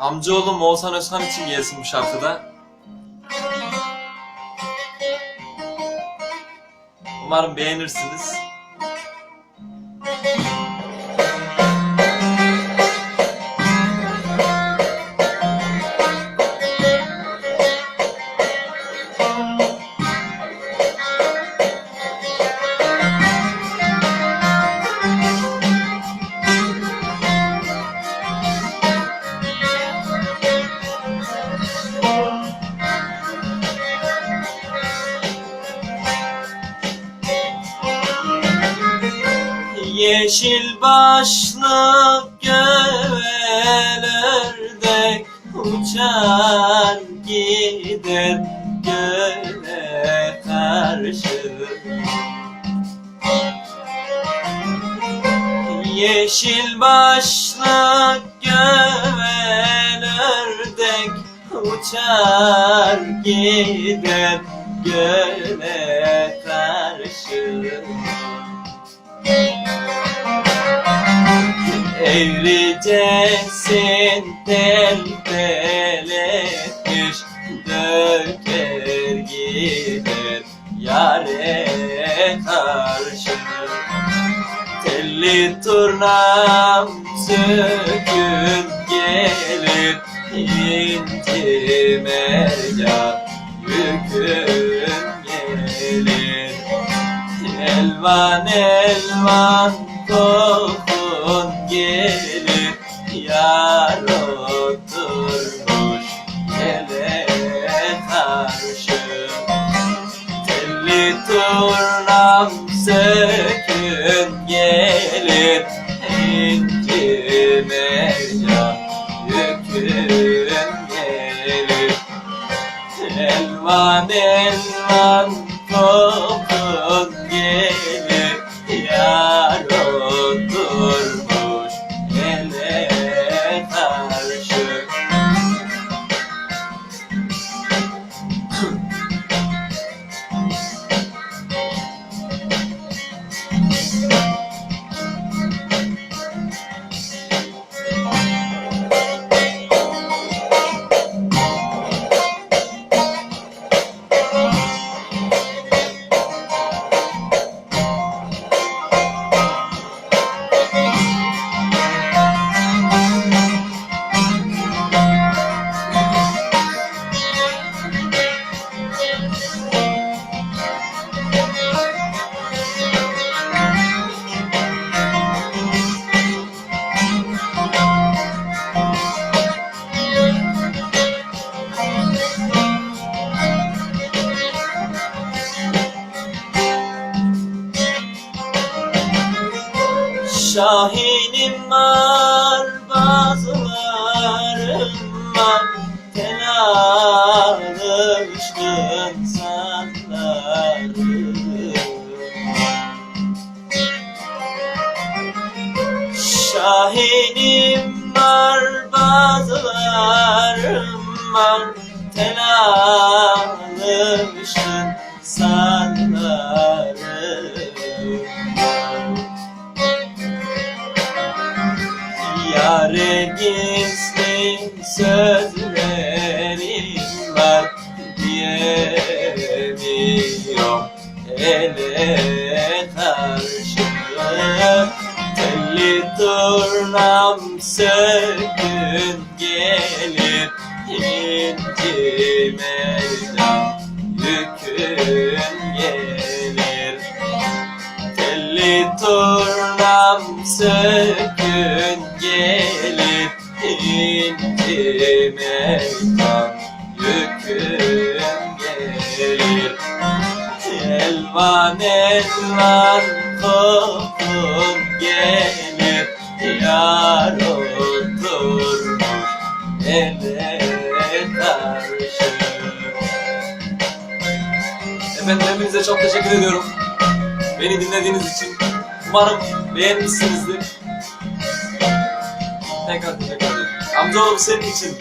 Amcaoğlum Oğuzhan Özkan için gelsin bu şarkıda. Umarım beğenirsiniz. Yeşil başlı gövel ördek uçar gider göle karşı. Yeşil başlı gövel ördek uçar gider göle karşı Evlicesin tel tel etmiş Döker gider yare karşı. Telli turnam sökün gelir İnci mercan yükün gelir. Elvan elvan kokun gelir Yar oturmuş ele karşı Telli turnam sökün gelir İnci mercan yükün gelir. Elvan elvan kokun Şahinim var bazılarım var. Tel alışkın sanlarım Şahinim var bazılarım var. Tel gizli sözlerim var diyemiyorum ele karşı Telli turnam sökün gelir inci meydan yükün gelir. Telli turnam sökün Elvan kokun gelir Yar oturmuş ele karşı Efendim hepinize çok teşekkür ediyorum. Beni dinlediğiniz için. Umarım beğenmişsinizdir. Tekrar teşekkür ederim. Amcaoğlum senin için.